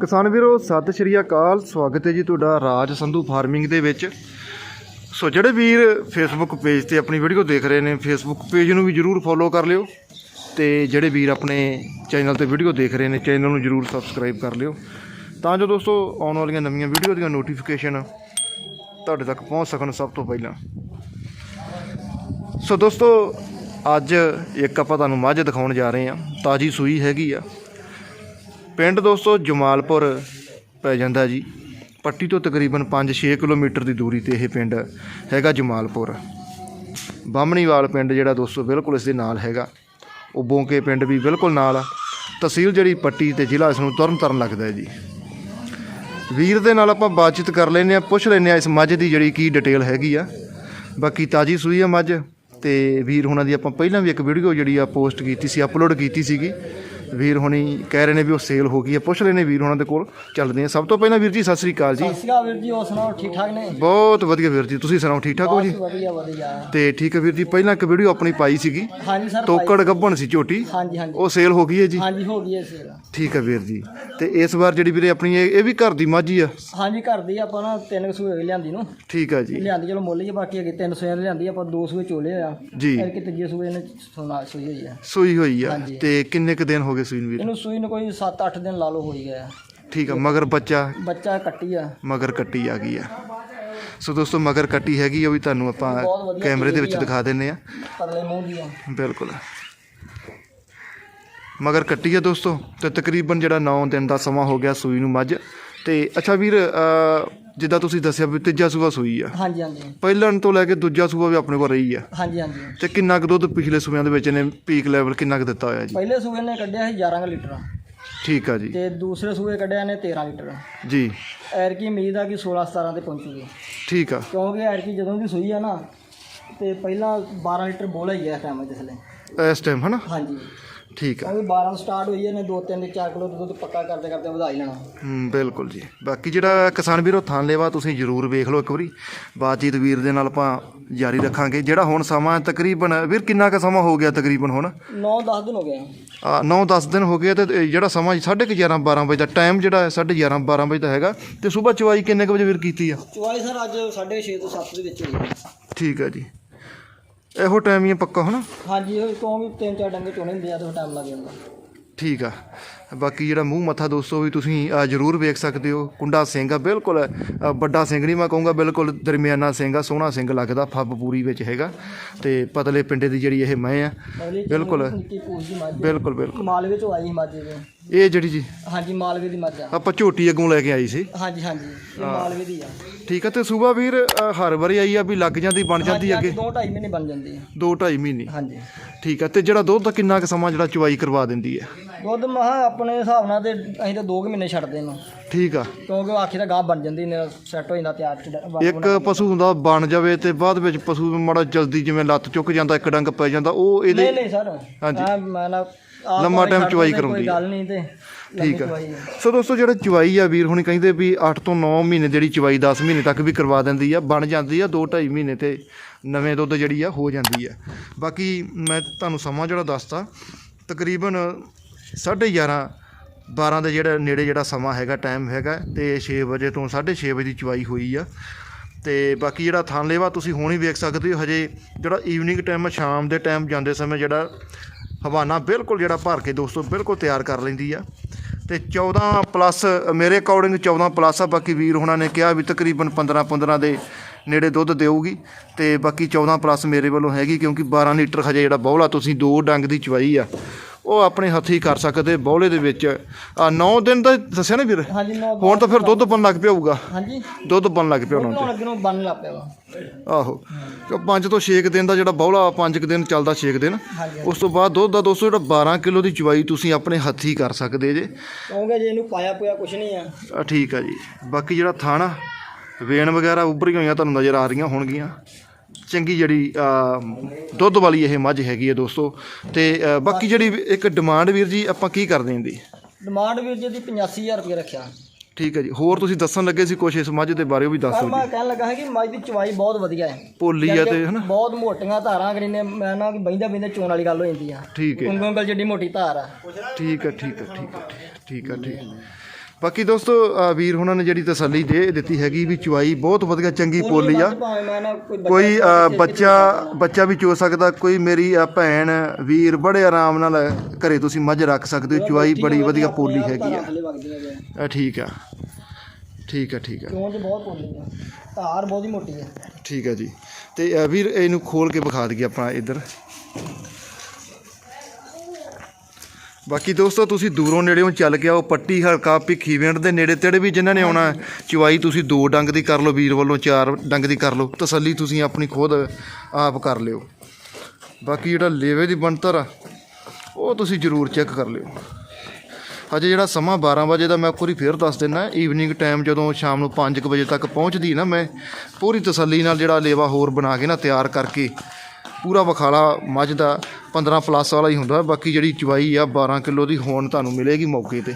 ਕਿਸਾਨ ਵੀਰੋ, ਸਤਿ ਸ਼੍ਰੀ ਅਕਾਲ। ਸਵਾਗਤ ਹੈ ਜੀ ਤੁਹਾਡਾ ਰਾਜ ਸੰਧੂ ਫਾਰਮਿੰਗ ਦੇ ਵਿੱਚ। ਸੋ ਜਿਹੜੇ ਵੀਰ ਫੇਸਬੁੱਕ ਪੇਜ ਤੇ ਆਪਣੀ ਵੀਡੀਓ ਦੇਖ ਰਹੇ ਨੇ ਫੇਸਬੁੱਕ ਪੇਜ ਨੂੰ ਵੀ ਜਰੂਰ ਫੋਲੋ ਕਰ ਲਿਓ ਤੇ ਜਿਹੜੇ ਵੀਰ ਆਪਣੇ ਚੈਨਲ ਤੇ ਵੀਡੀਓ ਦੇਖ ਰਹੇ ਨੇ ਚੈਨਲ ਨੂੰ ਜਰੂਰ ਸਬਸਕ੍ਰਾਈਬ ਕਰ ਲਿਓ। ਤਾਂ ਜੋ ਦੋਸਤੋ, ਆਉਣ ਵਾਲੀਆਂ ਨਵੀਆਂ ਵੀਡੀਓ ਦੀਆਂ ਨੋਟੀਫਿਕੇਸ਼ਨ ਤੁਹਾਡੇ ਤੱਕ ਪਹੁੰਚ ਸਕਣ ਸਭ ਤੋਂ ਪਹਿਲਾਂ। ਸੋ ਦੋਸਤੋ, ਅੱਜ ਇੱਕ ਆਪਾਂ ਤੁਹਾਨੂੰ ਮੱਝ ਦਿਖਾਉਣ ਜਾ ਰਹੇ ਹਾਂ। ਤਾਜੀ ਸੂਈ ਹੈਗੀ ਆ। ਪਿੰਡ ਦੋਸਤੋ ਜਮਾਲਪੁਰ ਪੈ ਜਾਂਦਾ ਜੀ। ਪੱਟੀ ਤੋਂ ਤਕਰੀਬਨ 5-6 ਕਿਲੋਮੀਟਰ ਦੀ ਦੂਰੀ ਤੇ ਇਹ ਪਿੰਡ ਹੈਗਾ ਜਮਾਲਪੁਰ। ਬਾਹਮਣੀਵਾਲ ਪਿੰਡ ਜਿਹੜਾ ਦੋਸਤੋ ਬਿਲਕੁਲ ਇਸ ਦੇ ਨਾਲ ਹੈਗਾ। ਉਬੋਂਕੇ ਪਿੰਡ ਵੀ ਬਿਲਕੁਲ ਨਾਲ ਆ। ਤਹਿਸੀਲ ਜਿਹੜੀ ਪੱਟੀ ਤੇ ਜ਼ਿਲ੍ਹਾ ਇਸ ਨੂੰ ਤਰਨਤਾਰਨ ਲੱਗਦਾ ਹੈ ਜੀ। ਵੀਰ ਦੇ ਨਾਲ ਆਪਾਂ ਬਾਤਚੀਤ ਕਰ ਲੈਨੇ ਆ ਪੁੱਛ ਲੈਨੇ ਆ ਇਸ ਮੱਝ ਦੀ ਜਿਹੜੀ ਕੀ ਡਿਟੇਲ ਹੈਗੀ ਆ। ਬਾਕੀ ਤਾਜੀ ਸੂਈ ਆ ਮੱਝ ਤੇ ਵੀਰ ਹੁਣਾਂ ਦੀ ਆਪਾਂ ਪਹਿਲਾਂ ਵੀ ਇੱਕ ਵੀਡੀਓ ਜਿਹੜੀ ਆ ਪੋਸਟ ਕੀਤੀ ਸੀ ਅਪਲੋਡ ਕੀਤੀ ਸੀਗੀ। ਵੀਰ ਹੁਣੀ ਕਹਿ ਰਹੇ ਨੇ ਵੀ ਉਹ ਸੇਲ ਹੋ ਗਈ ਆ ਪੁੱਛ ਲੈਨੇ ਵੀਰ ਹੁਣਾਂ ਦੇ ਕੋਲ ਚੱਲਦੇ ਆ ਸਭ ਤੋਂ ਪਹਿਲਾਂ ਵੀਰ ਜੀ ਸਤਿ ਸ੍ਰੀ ਅਕਾਲ ਜੀ। ਸਤਿ ਸ਼੍ਰੀ ਅਕਾਲ ਵੀਰ ਜੀ ਹੋਰ ਸੁਣਾਓ ਠੀਕ ਠਾਕ ਨੇ? ਬਹੁਤ ਵਧੀਆ ਵੀਰ ਜੀ ਤੁਸੀਂ ਸੁਣਾਓ ਠੀਕ ਠਾਕ ਹੋ ਜੀ? ਵਧੀਆ ਵਧੀਆ। ਤੇ ਠੀਕ ਹੈ ਵੀਰ ਜੀ ਪਹਿਲਾਂ ਇੱਕ ਵੀਡੀਓ ਆਪਣੀ ਪਾਈ ਸੀਗੀ। ਹਾਂਜੀ ਸਰ ਤੋਕੜ ਗੱਭਣ ਸੀ ਝੋਟੀ। ਹਾਂਜੀ ਹਾਂਜੀ। ਉਹ ਸੇਲ ਹੋ ਗਈ ਹੈ ਜੀ? ਹਾਂਜੀ ਹੋ ਗਈ ਹੈ ਸੇਲ ਠੀਕ ਹੈ ਵੀਰ ਜੀ। ਤੇ ਇਸ ਵਾਰ ਜਿਹੜੀ ਵੀਰੇ ਆਪਣੀ ਇਹ ਇਹ ਵੀ ਘਰ ਦੀ ਮੱਝ ਆ? ਹਾਂਜੀ ਘਰ ਦੀ ਆਪਾਂ ਨਾ ਤਿੰਨ ਸੂਏ ਲਿਆਂਦੀ ਨੂੰ। ਠੀਕ ਹੈ ਜੀ। ਲਿਆਂਦੀ ਚਲੋ ਮੁੱਲ ਆ, ਬਾਕੀ ਅਗੇ ਤਿੰਨ ਸੂਏ ਲਿਆਂਦੀ ਆਪਾਂ ਦੋ ਸੂਏ ਚੋਲੇ ਆ। ਜੀ। ਫਿਰ ਕਿ ਤੀਜੇ ਸੂਏ ਨੇ ਸੋਨਾ ਸੂਈ ਹੋਈ ਆ। ਸੂਈ ਹੋਈ ਆ। ਹਾਂਜੀ। ਤੇ ਕਿੰਨੇ ਕ ਦਿਨ ਹੋ ਗਏ ਸੂਈ ਨੂੰ ਵੀਰ? ਇਹਨੂੰ ਸੂਈ ਨੂੰ ਕੋਈ 7-8 ਦਿਨ ਲਾ ਲਓ ਹੋਈ ਗਿਆ। ਠੀਕ ਆ ਮਗਰ ਬੱਚਾ? ਬੱਚਾ ਕੱਟੀ ਆ। ਮਗਰ ਕੱਟੀ ਆ ਗਈ ਆ। ਸੋ ਦੋਸਤੋ ਮਗਰ ਕੱਟੀ ਹੈਗੀ ਆ ਉਹ ਵੀ ਤੁਹਾਨੂੰ ਆਪਾਂ ਬਹੁਤ ਵਧੀਆ ਕੈਮਰੇ ਦੇ ਵਿੱਚ ਆ। ਦਿਖਾ ਦਿੰਨੇ ਆ। ਪਤਲੇ ਮੂੰਹ ਦੀ ਆ। ਬਿਲਕੁਲ। ਮਗਰ ਕੱਟੀ ਆ ਦੋਸਤੋ ਤੇ ਤਕਰੀਬਨ ਜਿਹੜਾ 9 ਦਿਨ ਦਾ ਸਮਾਂ ਹੋ ਗਿਆ ਸੂਈ ਨੂੰ ਮੱਝ। ਤੇ ਅੱਛਾ ਵੀਰ ਜਿੱਦਾਂ ਤੁਸੀਂ ਦੱਸਿਆ ਵੀ ਤੀਜਾ ਸੂਆ ਸੂਈ ਆ। ਹਾਂਜੀ ਹਾਂਜੀ। ਪਹਿਲਾਂ ਤੋਂ ਲੈ ਕੇ ਦੂਜਾ ਸੂਆ ਵੀ ਆਪਣੇ ਕੋਲ ਰਹੀ ਆ। ਹਾਂਜੀ ਹਾਂਜੀ। ਤੇ ਕਿੰਨਾ ਕੁ ਦੁੱਧ ਪਿਛਲੇ ਸੂਬਿਆਂ ਦੇ ਵਿੱਚ ਨੇ ਪੀਕ ਲੈਵਲ ਕਿੰਨਾ ਕੁ ਦਿੱਤਾ ਹੋਇਆ ਜੀ? ਪਹਿਲੇ ਸੂਏ ਨੇ ਕੱਢਿਆ ਸੀ 11 ਕੁ ਲੀਟਰ। ਠੀਕ ਆ ਜੀ। ਤੇ ਦੂਸਰੇ ਸੂਏ ਕੱਢਿਆ ਨੇ 13 ਲੀਟਰ। ਜੀ। ਐਰਕੀ ਉਮੀਦ ਆ ਕਿ 16-17 ਤੇ ਪਹੁੰਚੂਗੀ। ਠੀਕ ਆ। ਕਿਉਂਕਿ ਐਰਕੀ ਜਦੋਂ ਦੀ ਸੂਈ ਆ ਨਾ ਤੇ ਪਹਿਲਾਂ 12 ਲੀਟਰ ਬੋਲਾ ਹੀ ਆ ਟਾਈਮ ਜਿਸਲੇ ਇਸ ਟਾਈਮ ਹਨਾ? ਹਾਂਜੀ। ਠੀਕ ਆ। ਕਿਉਂਕਿ 12 ਸਟਾਰਟ ਹੋਈ ਇਹਨੇ 2 3 4 ਕਿਲੋ ਦੁੱਧ ਪੱਕਾ ਕਰਦੇ ਕਰਦੇ ਵਧਾ ਹੀ ਲੈਣਾ। ਹੂੰ ਬਿਲਕੁਲ ਜੀ। ਬਾਕੀ ਜਿਹੜਾ ਕਿਸਾਨ ਵੀਰੋ ਥਾਂ ਲੈਵਾ ਤੁਸੀਂ ਜ਼ਰੂਰ ਵੇਖ ਲਓ ਇੱਕ ਵਾਰੀ। ਬਾਤਚੀਤ ਵੀਰ ਦੇ ਨਾਲ ਆਪਾਂ ਜਾਰੀ ਰੱਖਾਂਗੇ। ਜਿਹੜਾ ਹੁਣ ਸਮਾਂ ਤਕਰੀਬਨ ਵੀਰ ਕਿੰਨਾ ਕੁ ਸਮਾਂ ਹੋ ਗਿਆ ਤਕਰੀਬਨ ਹੁਣ? 9-10 ਦਿਨ ਹੋ ਗਏ ਆ। 9-10 ਦਿਨ ਹੋ ਗਏ ਤੇ ਇਹ ਜਿਹੜਾ ਸਮਾਂ 11:30 12 ਵਜੇ ਦਾ ਟਾਈਮ ਜਿਹੜਾ ਹੈ 11:30 12 ਵਜੇ ਦਾ ਹੈਗਾ। ਤੇ ਸਵੇਰ ਚਵਾਈ ਕਿੰਨੇ ਕੁ ਵਜੇ ਵੀਰ ਕੀਤੀ ਆ? ਚੁਆਈ ਸਰ ਅੱਜ 6:30 ਤੋਂ 7 ਦੇ ਵਿੱਚ ਹੋਈ ਠੀਕ ਹੈ ਜੀ। ਇਹੋ ਟਾਈਮ ਹੀ ਆ ਪੱਕਾ ਹਨਾ? ਹਾਂਜੀ ਇਹ ਕਿਉਂਕਿ ਤਿੰਨ ਚਾਰ ਡੰਗੇ ਚੋਣੇ ਹੁੰਦੇ ਆ ਤੇ ਟਾਈਮ ਲੱਗ ਜਾਂਦਾ। ਠੀਕ ਆ। ਬਾਕੀ ਜਿਹੜਾ ਮੂੰਹ ਮੱਥਾ ਦੋਸਤੋ ਵੀ ਤੁਸੀਂ ਜ਼ਰੂਰ ਵੇਖ ਸਕਦੇ ਹੋ। ਕੁੰਡਾ ਸਿੰਘ ਆ ਬਿਲਕੁਲ ਵੱਡਾ ਸਿੰਘ ਨਹੀਂ ਮੈਂ ਕਹੂੰਗਾ ਬਿਲਕੁਲ ਦਰਮਿਆਨਾ ਸਿੰਘ ਆ ਸੋਹਣਾ ਸਿੰਘ ਲੱਗਦਾ ਫੱਬ ਪੂਰੀ ਵਿੱਚ ਹੈਗਾ। ਤੇ ਪਤਲੇ ਪਿੰਡੇ ਦੀ ਜਿਹੜੀ ਇਹ ਮੈਂ ਆ ਬਿਲਕੁਲ। ਦੀ। ਬਿਲਕੁਲ ਬਿਲਕੁਲ। ਮਾਲਵੇ ਤੋਂ ਆਈ ਸੀ ਮੱਝ ਇਹ ਜਿਹੜੀ ਜੀ? ਹਾਂਜੀ ਮਾਲਵੇ ਦੀ ਮੱਝ ਆ। ਆਪਾਂ ਝੋਟੀ ਅੱਗੋਂ ਲੈ ਕੇ ਆਈ ਸੀ। ਹਾਂਜੀ ਹਾਂਜੀ ਇਹ ਮਾਲਵੇ ਦੀ ਆ। ਠੀਕ ਆ ਤੇ ਸੂਬਾ ਵੀਰ ਅ, ਹਰ ਵਾਰੀ ਆਈ ਆ ਵੀ ਲੱਗ ਜਾਂਦੀ ਬਣ ਜਾਂਦੀ ਹਾਂਜੀ, ਅੱਗੇ? ਦੋ ਢਾਈ ਮਹੀਨੇ ਬਣ ਜਾਂਦੀ ਆ। 2.5 ਮਹੀਨੇ। ਹਾਂਜੀ। ਠੀਕ ਆ ਤੇ ਜਿਹੜਾ ਦੁੱਧ ਦਾ ਕਿੰਨਾ ਕੁ ਸਮਾਂ ਜਿਹੜਾ ਚਵਾਈ ਕਰਵਾ ਦਿੰਦੀ ਹੈ ਦੁੱਧ ਮਹਾ ਆਪਣੇ ਹਿਸਾਬ ਨਾਲ ਤੇ ਅਸੀਂ ਤਾਂ 2 ਮਹੀਨੇ ਛੱਡਦੇ ਇਹਨੂੰ। ਠੀਕ ਆ। ਕਿਉਂਕਿ ਉਹ ਆਖੀ ਦਾ ਗਾਹ ਬਣ ਜਾਂਦੀ ਨੇ ਸੈੱਟ ਹੋ ਜਾਂਦਾ ਤਿਆਰ ਚ ਇੱਕ ਪਸ਼ੂ ਹੁੰਦਾ ਬਣ ਜਾਵੇ ਤੇ ਬਾਅਦ ਵਿੱਚ ਪਸ਼ੂ ਮਾੜਾ ਜਲਦੀ ਜਿਵੇਂ ਲੱਤ ਚੁੱਕ ਜਾਂਦਾ ਇੱਕ ਡੰਗ ਪੈ ਜਾਂਦਾ ਉਹ ਨਹੀਂ ਇਹਦੇ ਨਹੀਂ ਸਰ। ਹਾਂਜੀ। ਮੈਂ ਨਾ ਲੰਮਾ ਛੱਡ ਚਵਾਈ ਕਰਾਉਂਦੀ ਕੋਈ। ਗੱਲ ਨਹੀਂ ਤੇ ਠੀਕ ਆ। ਸੋ ਦੋਸਤੋ ਜਿਹੜਾ ਚਵਾਈ ਆ ਵੀਰ ਹੁਣੀ ਕਹਿੰਦੇ ਵੀ 8 ਤੋਂ 9 ਮਹੀਨੇ ਜਿਹੜੀ ਚਵਾਈ 10 ਮਹੀਨੇ ਤੱਕ ਵੀ ਕਰਵਾ ਦਿੰਦੀ ਆ ਬਣ ਜਾਂਦੀ ਆ 2 2.5 ਮਹੀਨੇ ਤੇ ਨਵੇਂ ਦੁੱਧ ਜਿਹੜੀ ਆ ਹੋ ਜਾਂਦੀ ਆ ਬਾਕੀ ਮੈਂ ਤੁਹਾਨੂੰ ਸਮਾਂ ਜਿਹੜਾ ਦੱਸਤਾ ਤਕਰੀਬਨ 11:30 12 ਦੇ ਜਿਹੜਾ ਨੇੜੇ ਜਿਹੜਾ ਸਮਾਂ ਹੈਗਾ ਟਾਈਮ ਹੈਗਾ ਤੇ 6 ਵਜੇ ਤੋਂ 6:30 ਵਜੇ ਦੀ ਚਵਾਈ ਹੋਈ ਆ ਤੇ ਬਾਕੀ ਜਿਹੜਾ ਥਾਨਲੇਵਾ ਤੁਸੀਂ ਹੁਣ ਹੀ ਵੇਖ ਸਕਦੇ ਹੋ ਹਜੇ ਜਿਹੜਾ ਈਵਨਿੰਗ ਟਾਈਮ ਸ਼ਾਮ ਦੇ ਟਾਈਮ ਜਾਂਦੇ ਸਮੇਂ ਜਿਹੜਾ ਹਵਾਨਾ ਬਿਲਕੁਲ ਜਿਹੜਾ ਭਰ ਕੇ ਦੋਸਤੋ, ਬਿਲਕੁਲ ਤਿਆਰ ਕਰ ਲੈਂਦੀ ਆ। ਤੇ 14 ਪਲੱਸ ਮੇਰੇ ਅਕੋਰਡਿੰਗ 14 ਪਲੱਸ ਆ, ਬਾਕੀ ਵੀਰ ਹੁਣਾਂ ਨੇ ਕਿਹਾ ਵੀ ਤਕਰੀਬਨ 15 15 ਦੇ ਨੇੜੇ ਦੁੱਧ ਦੇਊਗੀ। ਤੇ ਬਾਕੀ 14 ਪਲੱਸ ਮੇਰੇ ਵੱਲੋਂ ਹੈਗੀ, ਕਿਉਂਕਿ 12 ਲੀਟਰ ਹਜੇ ਜਿਹੜਾ ਬੌਲਾ ਤੁਸੀਂ ਦੋ ਡੰਗ ਦੀ ਚਵਾਈ ਆ। ਉਹ ਆਪਣੇ ਹੱਥੀ ਕਰ ਸਕਦੇ ਬੌਲੇ ਦੇ ਵਿੱਚ। ਆ 9 ਦਿਨ ਦਾ ਦੱਸਿਆ ਨਾ ਵੀਰ? ਹਾਂਜੀ ਨੌ ਹੁਣ ਤਾਂ ਫਿਰ ਦੁੱਧ ਬਣ ਲੱਗ ਪਿਆ ਹੋਊਗਾ। ਹਾਂਜੀ। ਦੁੱਧ ਬਣ ਲੱਗ ਪਿਆ ਅੱਗੇ ਨੂੰ ਬਣ ਲੱਗ ਪਿਆ ਵਾ ਆਹੋ। ਕਿ 5 ਤੋਂ 6 ਦਿਨ ਦਾ ਜਿਹੜਾ ਬੌਲਾ 5 ਦਿਨ ਚੱਲਦਾ 6 ਦਿਨ ਉਸ ਤੋਂ ਬਾਅਦ ਦੁੱਧ ਦਾ ਦੋਸਤੋ ਜਿਹੜਾ 12 ਕਿਲੋ ਦੀ ਚਵਾਈ ਤੁਸੀਂ ਆਪਣੇ ਹੱਥੀ ਕਰ ਸਕਦੇ ਜੇ। ਕਿਉਂਕਿ ਜੇ ਇਹਨੂੰ ਪਾਇਆ ਪੋਇਆ ਕੁਛ ਨਹੀਂ ਆ। ਆ ਠੀਕ ਆ ਜੀ। ਬਾਕੀ ਜਿਹੜਾ ਥਾਣਾ ਵੇਣ ਵਗੈਰਾ ਉੱਭਰੀਆਂ ਹੋਈਆਂ ਤੁਹਾਨੂੰ ਨਜ਼ਰ ਆ ਰਹੀਆਂ ਹੋਣਗੀਆਂ। ਚੰਗੀ ਜਿਹੜੀ ਆ, ਦੁੱਧ ਵਾਲੀ ਇਹ ਮੱਝ ਹੈਗੀ ਹੈ ਦੋਸਤੋ। ਤੇ ਬਾਕੀ ਜਿਹੜੀ ਇੱਕ ਡਿਮਾਂਡ ਵੀਰ ਜੀ ਆਪਾਂ ਕੀ ਕਰਦੇ ਹਾਂ ਦੀ ਡਿਮਾਂਡ ਵੀਰ ਜੀ ਦੀ 85000 ਰੁਪਏ ਰੱਖਿਆ। ਠੀਕ ਹੈ ਜੀ। ਹੋਰ ਤੁਸੀਂ ਦੱਸਣ ਲੱਗੇ ਸੀ ਕੁਛ ਇਸ ਮੱਝ ਦੇ ਬਾਰੇ ਉਹ ਵੀ ਦੱਸੋ ਮੈਂ ਜੀ। ਕਹਿਣ ਲੱਗਾ ਹੈ ਕਿ ਮੱਝ ਦੀ ਚਵਾਈ ਬਹੁਤ ਵਧੀਆ ਹੈ। ਪੋਲੀ ਆ ਤੇ ਹਨਾ? ਬਹੁਤ ਮੋਟੀਆਂ ਧਾਰਾਂ ਅਗਲੀ ਨੇ ਮੈਂ ਨਾ ਕਿ ਬਹਿੰਦਾ ਬਹਿੰਦਾ ਚੋਣ ਵਾਲੀ ਗੱਲ ਹੋ ਜਾਂਦੀ ਆ। ਠੀਕ ਹੈ। ਉਂਗਲ ਉਂਗਲ ਜਿੱਡੀ ਮੋਟੀ ਧਾਰ ਆ। ਠੀਕ ਹੈ ਠੀਕ ਹੈ ਠੀਕ ਹੈ ਠੀਕ ਹੈ ਠੀਕ ਹੈ। ਬਾਕੀ ਦੋਸਤੋ ਅ, ਵੀਰ ਹੁਣਾਂ ਨੇ ਜਿਹੜੀ ਤਸੱਲੀ ਦੇ ਦਿੱਤੀ ਹੈਗੀ ਵੀ ਚੁਆਈ ਬਹੁਤ ਵਧੀਆ ਚੰਗੀ ਪੋਲੀ ਆ। ਭਾਵੇਂ ਮੈਂ ਨਾ ਕੋਈ ਬੱਚਾ ਕੋਈ ਅ, ਬੱਚਾ ਬੱਚਾ ਵੀ ਚੋ ਸਕਦਾ। ਕੋਈ ਮੇਰੀ ਅ, ਭੈਣ ਵੀਰ ਬੜੇ ਆਰਾਮ ਨਾਲ ਘਰੇ ਤੁਸੀਂ ਮੱਝ ਰੱਖ ਸਕਦੇ ਹੋ। ਚੁਆਈ ਬੜੀ ਵਧੀਆ ਪੋਲੀ ਹੈਗੀ ਆ। ਅ, ਠੀਕ ਆ। ਠੀਕ ਆ ਠੀਕ ਆ। ਕਿਉਂ ਤੇ ਬਹੁਤ ਪੋਲੀ ਹੈ ਧਾਰ ਬਹੁਤ ਹੀ ਮੋਟੀ ਹੈ ਠੀਕ ਆ ਜੀ। ਤੇ ਅ, ਵੀਰ ਇਹਨੂੰ ਖੋਲ ਕੇ ਵਿਖਾ ਦਈਏ ਆਪਾਂ ਇੱਧਰ। ਬਾਕੀ ਦੋਸਤੋ, ਤੁਸੀਂ ਦੂਰੋਂ ਨੇੜੇੋਂ ਚੱਲ ਕੇ ਆਓ, ਪੱਟੀ ਹਲਕਾ ਭਿੱਖੀ ਭਿੱਖੀਵਿੰਡ ਦੇ ਨੇੜੇ ਤੇੜੇ ਵੀ ਜਿਨ੍ਹਾਂ ਨੇ ਆਉਣਾ ਚਵਾਈ ਤੁਸੀਂ ਦੋ ਡੰਗ ਦੀ ਕਰ ਲਓ, ਵੀਰ ਵੱਲੋਂ ਚਾਰ ਡੰਗ ਦੀ ਕਰ ਲਓ, ਤਸੱਲੀ ਤੁਸੀਂ ਆਪਣੀ ਖੁਦ ਆਪ ਕਰ ਲਿਓ। ਬਾਕੀ ਜਿਹੜਾ ਲੇਵੇ ਦੀ ਬਣਤਰ ਆ, ਉਹ ਤੁਸੀਂ ਜ਼ਰੂਰ ਚੈੱਕ ਕਰ ਲਿਓ। ਅਜੇ ਜਿਹੜਾ ਸਮਾਂ 12 ਵਜੇ ਦਾ, ਮੈਂ ਇੱਕ ਵਾਰੀ ਫੇਰ ਦੱਸ ਦਿੰਦਾ ਈਵਨਿੰਗ ਟਾਈਮ ਜਦੋਂ ਸ਼ਾਮ ਨੂੰ 5 ਵਜੇ ਤੱਕ ਪਹੁੰਚਦੀ ਨਾ ਮੈਂ, ਪੂਰੀ ਤਸੱਲੀ ਨਾਲ ਜਿਹੜਾ ਲੇਵਾ ਹੋਰ ਬਣਾ ਕੇ ਨਾ ਤਿਆਰ ਕਰਕੇ ਪੂਰਾ ਵਖਾਲਾ ਮੱਝ ਦਾ 15 ਪਲੱਸ ਵਾਲਾ ਹੀ ਹੁੰਦਾ ਬਾਕੀ ਜਿਹੜੀ ਚਵਾਈ ਆ 12 ਕਿਲੋ ਦੀ ਹੋਣ ਤੁਹਾਨੂੰ ਮਿਲੇਗੀ ਮੌਕੇ ਤੇ।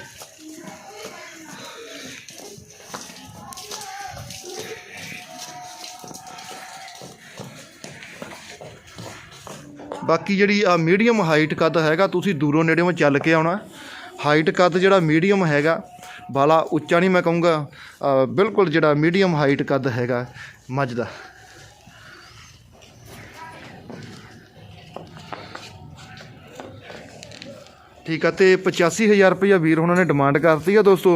ਬਾਕੀ ਜਿਹੜੀ ਆ ਮੀਡੀਅਮ ਹਾਈਟ ਕੱਦ ਹੈਗਾ, ਤੁਸੀਂ ਦੂਰੋਂ ਨੇੜੇੋਂ ਚੱਲ ਕੇ ਆਉਣਾ। ਹਾਈਟ ਕੱਦ ਜਿਹੜਾ ਮੀਡੀਅਮ ਹੈਗਾ, ਬਾਲਾ ਉੱਚਾ ਨਹੀਂ ਮੈਂ ਕਹੂੰਗਾ ਬਿਲਕੁਲ ਜਿਹੜਾ ਮੀਡੀਅਮ ਹਾਈਟ ਕੱਦ ਹੈਗਾ ਮੱਝ ਦਾ। ਠੀਕ ਆ ਤੇ 85000 ਰੁਪਇਆ ਵੀਰ ਉਹਨਾਂ ਨੇ ਡਿਮਾਂਡ ਕਰਤੀ ਆ ਦੋਸਤੋ।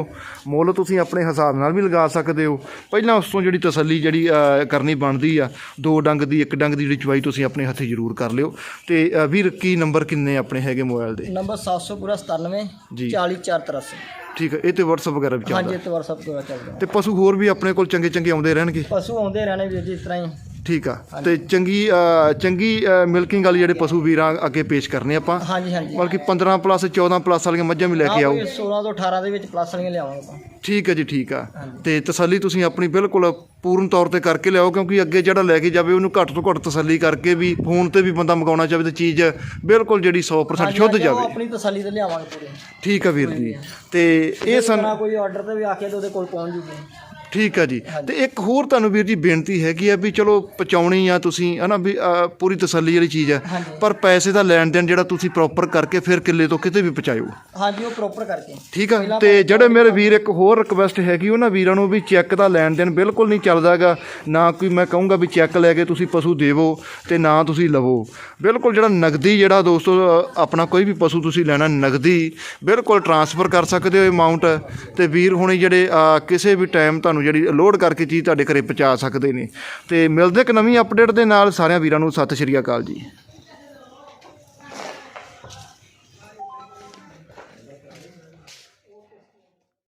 ਮੁੱਲ ਤੁਸੀਂ ਆਪਣੇ ਹਿਸਾਬ ਨਾਲ ਵੀ ਲਗਾ ਸਕਦੇ ਹੋ। ਪਹਿਲਾਂ ਉਸ ਤੋਂ ਜਿਹੜੀ ਤਸੱਲੀ ਜਿਹੜੀ ਕਰਨੀ ਬਣਦੀ ਆ ਦੋ ਡੰਗ ਦੀ ਇੱਕ ਡੰਗ ਦੀ ਜਿਹੜੀ ਚਵਾਈ ਤੁਸੀਂ ਆਪਣੇ ਹੱਥੀ ਜ਼ਰੂਰ ਕਰ ਲਿਓ। ਤੇ ਵੀਰ ਕੀ ਨੰਬਰ ਕਿੰਨੇ ਆਪਣੇ ਹੈਗੇ ਮੋਬਾਈਲ ਦੇ? ਨੰਬਰ 700 ਪੂਰਾ 97 ਜੀ। 40483 ਠੀਕ ਹੈ ਇਹ ਤੇ WhatsApp ਵਗੈਰਾ ਵੀ ਚੱਲਦਾ। ਹਾਂਜੀ ਤੇ WhatsApp ਪੂਰਾ ਚੱਲਦਾ। ਤੇ ਪਸ਼ੂ ਹੋਰ ਵੀ ਆਪਣੇ ਕੋਲ ਚੰਗੇ ਚੰਗੇ ਆਉਂਦੇ ਰਹਿਣਗੇ? ਪਸ਼ੂ ਆਉਂਦੇ ਰਹਿਣੇ ਵੀਰ ਜੀ ਇਸ ਤਰ੍ਹਾਂ ਹੀ। ਠੀਕ ਆ। ਤੇ ਚੰਗੀ ਅ, ਚੰਗੀ ਮਿਲਕਿੰਗ ਵਾਲੇ ਜਿਹੜੇ ਪਸ਼ੂ ਵੀਰਾਂ ਅੱਗੇ ਪੇਸ਼ ਕਰਨੇ ਆਪਾਂ। ਹਾਂਜੀ ਹਾਂਜੀ। ਬਲਕਿ 15 ਪਲੱਸ 14 ਪਲੱਸ ਵਾਲੀਆਂ ਮੱਝਾਂ ਵੀ ਲੈ ਕੇ ਆਓ। ਕੋਈ 16 ਤੋਂ 18 ਦੇ ਵਿੱਚ ਪਲੱਸ ਵਾਲੀਆਂ ਲਿਆਵਾਂਗੇ ਆਪਾਂ। ਠੀਕ ਹੈ ਜੀ ਠੀਕ ਆ। ਤੇ ਤਸੱਲੀ ਤੁਸੀਂ ਆਪਣੀ ਬਿਲਕੁਲ ਪੂਰਨ ਤੌਰ ਤੇ ਕਰਕੇ ਲਿਆਓ ਕਿਉਂਕਿ ਅੱਗੇ ਜਿਹੜਾ ਲੈ ਕੇ ਜਾਵੇ ਉਹਨੂੰ ਘੱਟ ਤੋਂ ਘੱਟ ਤਸੱਲੀ ਕਰਕੇ ਵੀ ਫੋਨ ਤੇ ਵੀ ਬੰਦਾ ਮੰਗਾਉਣਾ ਚਾਹੇ ਤਾਂ ਚੀਜ਼ ਬਿਲਕੁਲ ਜਿਹੜੀ 100% ਹਾਂਜੀ, ਸ਼ੁੱਧ ਹਾਂਜੀ, ਉਹ ਜਾਵੇ। ਆਪਣੀ ਤਸੱਲੀ ਤੇ ਲਿਆਵਾਂਗੇ ਪੂਰੀ। ਠੀਕ ਆ ਵੀਰ ਜੀ। ਤੇ ਇਹ ਸਨ ਨਾ ਕੋਈ ਆਰਡਰ ਤੇ ਵੀ ਆਖੇ ਤਾਂ ਉਹਦੇ ਕੋਲ ਪਹੁੰਚ ਜੂਗੀ। ਠੀਕ ਆ ਜੀ। ਤੇ ਇੱਕ ਹੋਰ ਤੁਹਾਨੂੰ ਵੀਰ ਜੀ ਬੇਨਤੀ ਹੈਗੀ ਆ ਵੀ ਚਲੋ ਪਹੁੰਚਾਉਣੀ ਆ ਤੁਸੀਂ ਹਨਾ ਵੀ ਅਹ, ਪੂਰੀ ਤਸੱਲੀ ਵਾਲੀ ਚੀਜ਼ ਆ। ਪਰ ਪੈਸੇ ਦਾ ਲੈਣ ਦੇਣ ਜਿਹੜਾ ਤੁਸੀਂ ਪ੍ਰੋਪਰ ਕਰਕੇ ਫਿਰ ਕਿੱਲੇ ਤੋਂ ਕਿਤੇ ਵੀ ਪਹੁੰਚਾਇਓ। ਹਾਂਜੀ ਉਹ ਪ੍ਰੋਪਰ ਕਰਕੇ। ਠੀਕ ਆ? ਤੇ ਜਿਹੜੇ ਮੇਰੇ ਵੀਰ ਇੱਕ ਹੋਰ ਰਿਕਵੈਸਟ ਹੈਗੀ ਉਹਨਾਂ ਵੀਰਾਂ ਨੂੰ ਵੀ ਚੈੱਕ ਦਾ ਲੈਣ ਦੇਣ ਬਿਲਕੁਲ ਨਹੀਂ ਚੱਲਦਾਗਾ। ਨਾ ਕੋਈ ਮੈਂ ਕਹੂੰਗਾ ਵੀ ਚੈੱਕ ਲੈ ਕੇ ਤੁਸੀਂ ਪਸ਼ੂ ਦੇਵੋ ਤੇ ਨਾ ਤੁਸੀਂ ਲਵੋ। ਬਿਲਕੁਲ ਜਿਹੜਾ ਨਗਦੀ ਜਿਹੜਾ ਦੋਸਤੋ ਅ, ਆਪਣਾ ਕੋਈ ਵੀ ਪਸ਼ੂ ਤੁਸੀਂ ਲੈਣਾ ਨਗਦੀ ਬਿਲਕੁਲ ਟਰਾਂਸਫਰ ਕਰ ਸਕਦੇ ਹੋ ਅਮਾਉਂਟ ਤੇ ਵੀਰ ਹੁਣੇ ਜਿਹੜੇ ਅ, ਕਿਸੇ ਵੀ ਟਾਈਮ ਤੁਹਾਨੂੰ ਜਿਹੜੀ ਲੋਡ ਕਰਕੇ ਚੀਜ਼ ਤੁਹਾਡੇ ਘਰੇ ਪਹੁੰਚਾ ਸਕਦੇ ਨੇ। ਤੇ ਮਿਲਦੇ ਇੱਕ ਨਵੀਂ ਅਪਡੇਟ ਦੇ ਨਾਲ ਸਾਰਿਆਂ ਵੀਰਾਂ ਨੂੰ ਸਤਿ ਸ਼੍ਰੀ ਅਕਾਲ ਜੀ।